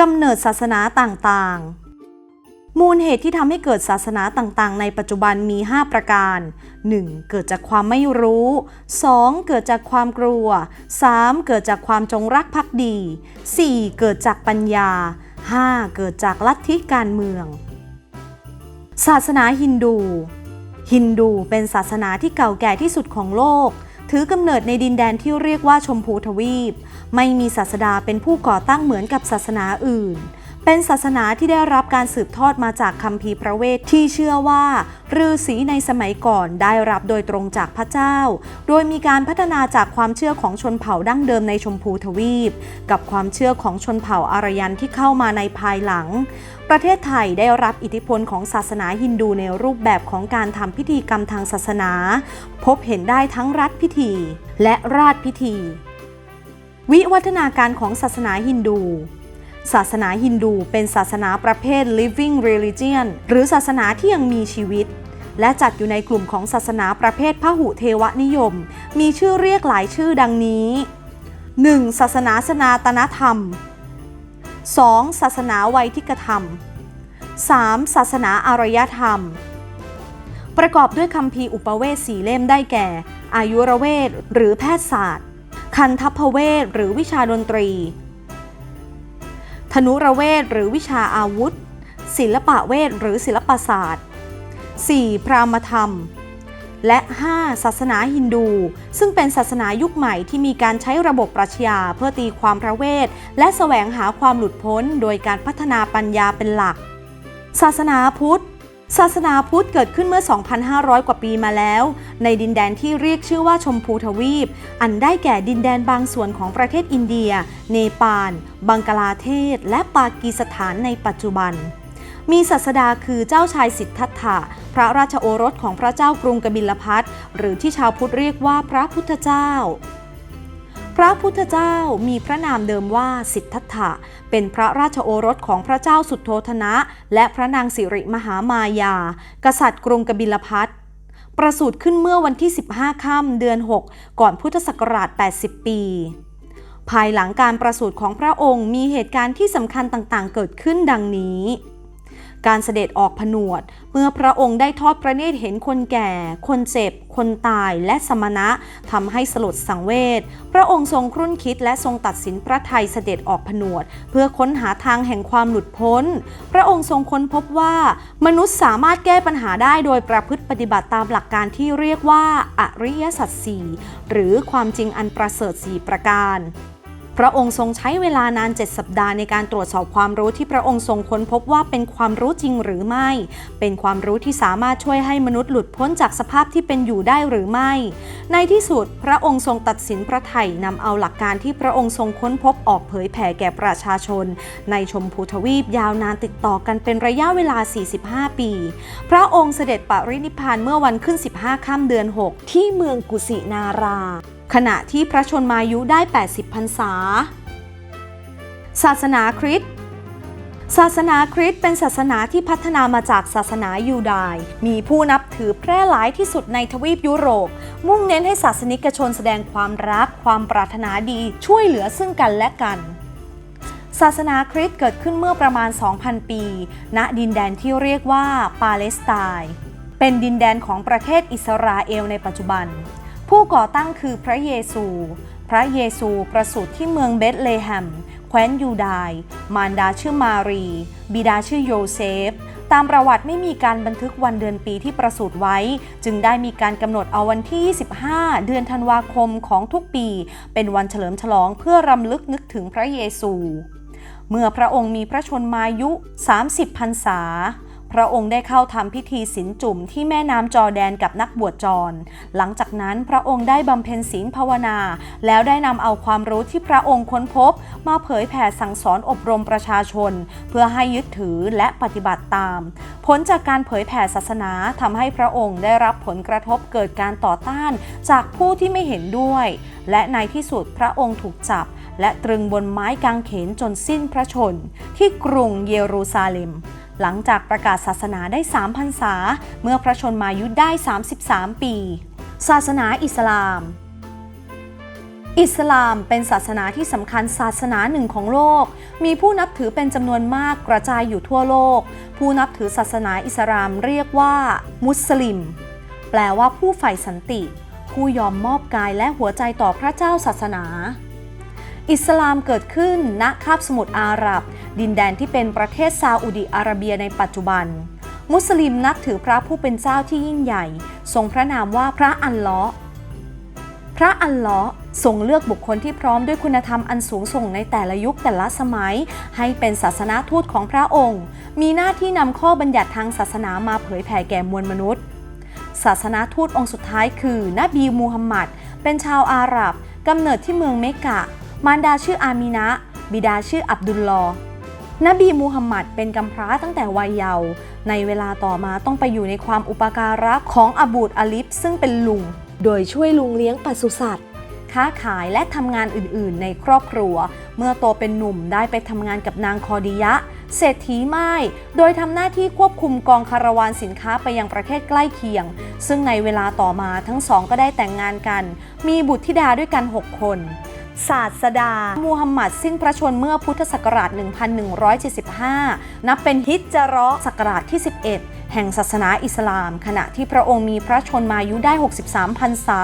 กำเนิดศาสนาต่างๆ มูลเหตุที่ทำให้เกิดศาสนาต่างๆ ในปัจจุบันมี 5 ประการ 1. เกิดจากความไม่รู้ 2. เกิดจากความกลัว 3. เกิดจากความจงรักภักดี 4. เกิดจากปัญญา 5. เกิดจากลัทธิการเมือง ศาสนาฮินดู ฮินดูเป็นศาสนาที่เก่าแก่ที่สุดของโลก ถือกำเนิดในดินแดนที่เรียกว่าชมพูทวีป ไม่มีศาสดาเป็นผู้ก่อตั้งเหมือนกับศาสนาอื่น เป็นศาสนาที่ได้รับการสืบทอดมาจากคัมภีร์พระเวทที่เชื่อว่าฤาษีในสมัยก่อนได้รับโดยตรงจากพระเจ้า โดยมีการพัฒนาจากความเชื่อของชนเผ่าดั้งเดิมในชมพูทวีป กับความเชื่อของชนเผ่าอารยันที่เข้ามาในภายหลัง ประเทศไทยได้รับอิทธิพลของศาสนาฮินดูในรูปแบบของการทำพิธีกรรมทางศาสนา พบเห็นได้ทั้งรัฐพิธีและราชพิธี วิวัฒนาการของศาสนาฮินดู ศาสนาฮินดูเป็นศาสนาประเภท living religion หรือศาสนาที่ยังมีชีวิต และจัดอยู่ในกลุ่มของศาสนาประเภทพหุเทวนิยม มีชื่อเรียกหลายชื่อดังนี้ 1. ศาสนาสนาตนธรรม 2. ศาสนาไวยทิกธรรม 3. ศาสนาอารยธรรม ประกอบด้วยคำพีอุปเวสสีเล่มได้แก่ อายุรเวทหรือแพทยศาสตร์ คันทัพเวทหรือวิชาดนตรี ธนุระเวทหรือวิชาอาวุธ ศิลปะเวทหรือศิลปศาสตร์ 4. พราหมณ์ธรรม และ 5. ศาสนาฮินดู ซึ่งเป็นศาสนายุคใหม่ที่มีการใช้ระบบปรัชญาเพื่อตีความพระเวท และแสวงหาความหลุดพ้น โดยการพัฒนาปัญญาเป็นหลัก ศาสนาพุทธ ศาสนาพุทธเกิดขึ้นเมื่อ 2,500 กว่าปีมาแล้ว ในดินแดนที่เรียกชื่อว่าชมพูทวีป อันได้แก่ดินแดนบางส่วนของประเทศอินเดีย เนปาล บังกลาเทศ และปากีสถานในปัจจุบัน มีศาสดาคือเจ้าชายสิทธัตถะ พระราชโอรสของพระเจ้ากรุงกบิลพัทหรือที่ชาวพุทธเรียกว่าพระพุทธเจ้า พระพุทธเจ้ามีพระนามเดิมว่าสิทธัตถะ เป็นพระราชโอรสของพระเจ้าสุดโทธนะ และพระนางสิริมหามายา กษัตริย์กรุงกบิลพัทประสูติขึ้นเมื่อวันที่ 15 ค่ำเดือน 6 ก่อนพุทธศักราช 80 ปี ภายหลังการประสูติของพระองค์มีเหตุการณ์ที่สำคัญต่างๆ เกิดขึ้นดังนี้ การเสด็จออกผนวด เมื่อพระองค์ได้ทอดพระเนตรเห็นคนแก่ คนเจ็บ คนตายและสมณะทำให้สลดสังเวชพระองค์ทรงครุ่นคิดและทรงตัดสินพระไทยเสด็จออกผนวด เพื่อค้นหาทางแห่งความหลุดพ้น พระองค์ทรงค้นพบว่า มนุษย์สามารถแก้ปัญหาได้โดยประพฤติปฏิบัติตามหลักการที่เรียกว่า อริยสัจสี่หรือความจริงอันประเสริฐสี่ประการ พระองค์ทรงใช้เวลานาน 7 สัปดาห์ในการตรวจสอบความรู้ที่พระองค์ทรงค้นพบว่าเป็นความรู้จริงหรือไม่ เป็นความรู้ที่สามารถช่วยให้มนุษย์หลุดพ้นจากสภาพที่เป็นอยู่ได้หรือไม่ ในที่สุด พระองค์ทรงตัดสินพระไถ่นำเอาหลักการที่พระองค์ทรงค้นพบออกเผยแผ่แก่ประชาชน ในชมพูทวีปยาวนานติดต่อกันเป็นระยะเวลา 45 ปี พระองค์เสด็จปรินิพพานเมื่อวันขึ้น 15 ค่ำเดือน 6 ที่เมืองกุสินารา ขณะที่พระชนมายุได้ 80พรรษา ศาสนาคริสต์ศาสนาคริสต์เป็นศาสนาที่พัฒนามาจากศาสนายูดาย มีผู้นับถือแพร่หลายที่สุดในทวีปยุโรป มุ่งเน้นให้ศาสนิกชนแสดงความรัก ความปรารถนาดี ช่วยเหลือซึ่งกันและกัน ศาสนาคริสต์เกิดขึ้นเมื่อประมาณ 2,000 ปี ณ ดินแดนที่เรียกว่าปาเลสไตน์ เป็นดินแดนของประเทศอิสราเอลในปัจจุบัน ผู้ก่อตั้งคือพระเยซู พระเยซูประสูติที่เมืองเบธเลแฮม แคว้นยูดาย มารดาชื่อมารี บิดาชื่อโยเซฟ ตามประวัติไม่มีการบันทึกวันเดือนปีที่ประสูติไว้ จึงได้มีการกำหนดเอาวันที่ 25 เดือนธันวาคมของทุกปี เป็นวันเฉลิมฉลองเพื่อรำลึกนึกถึงพระเยซู เมื่อพระองค์มีพระชนมายุ 30พรรษา พระองค์ได้เข้าทำพิธีศีลจุ่มที่แม่น้ำจอแดนกับนักบวชจร หลังจากนั้นพระองค์ได้บำเพ็ญศีลภาวนา แล้วได้นำเอาความรู้ที่พระองค์ค้นพบ มาเผยแผ่สั่งสอนอบรมประชาชน เพื่อให้ยึดถือและปฏิบัติตาม ผลจากการเผยแผ่ศาสนาทำให้พระองค์ได้รับผลกระทบเกิดการต่อต้าน จากผู้ที่ไม่เห็นด้วย และในที่สุดพระองค์ถูกจับ และตรึงบนไม้กางเขนจนสิ้นพระชน ที่กรุงเยรูซาเล็ม หลังจากประกาศศาสนาได้3พรรษา เมื่อพระชนมายุได้ 33 ปี ศาสนาอิสลาม อิสลามเป็นศาสนาที่สำคัญศาสนาหนึ่งของโลก มีผู้นับถือเป็นจำนวนมากกระจายอยู่ทั่วโลก ผู้นับถือศาสนาอิสลามเรียกว่า มุสลิม แปลว่าผู้ใฝ่สันติ ผู้ยอมมอบกายและหัวใจต่อพระเจ้าศาสนา อิสลามเกิดขึ้นณคาบสมุทรอาหรับ ดินแดนที่เป็นประเทศซาอุดิอาระเบียในปัจจุบัน มุสลิมนับถือพระผู้เป็นเจ้าที่ยิ่งใหญ่ ทรงพระนามว่าพระอัลเลาะห์พระอัลเลาะห์ทรงเลือกบุคคลที่พร้อมด้วยคุณธรรมอันสูงส่งในแต่ละยุคแต่ละสมัย ให้เป็นศาสนาทูตของพระองค์ มีหน้าที่นำข้อบัญญัติทางศาสนามาเผยแผ่แก่มวลมนุษย์ ศาสนาทูตองค์สุดท้ายคือนบีมูฮัมหมัด เป็นชาวอาหรับกำเนิดที่เมืองเมกะ มารดาชื่ออามีนะ บิดาชื่ออับดุลลอฮ์นบีมูฮัมหมัดเป็นกำพร้าตั้งแต่วัยเยาว์ในเวลาต่อมาต้องไปอยู่ในความอุปการะของอบูดอาลิฟซึ่งเป็นลุง โดยช่วยลุงเลี้ยงปศุสัตว์ ค้าขายและทำงานอื่นๆ ในครอบครัว เมื่อโตเป็นหนุ่มได้ไปทำงานกับนางคอดิยะ เศรษฐีไม้ โดยทำหน้าที่ควบคุมกองคาราวานสินค้าไปยังประเทศใกล้เคียง ซึ่งในเวลาต่อมาทั้งสองก็ได้แต่งงานกัน มีบุตรธิดาด้วยกัน 6 คน ศาสดา มูฮัมหมัดซึ่งพระชนเมื่อพุทธศักราช 1175 นับเป็นฮิจจเรอศักราชที่ 11 แห่งศาสนาอิสลาม ขณะที่พระองค์มีพระชนมายุได้ 63 พรรษา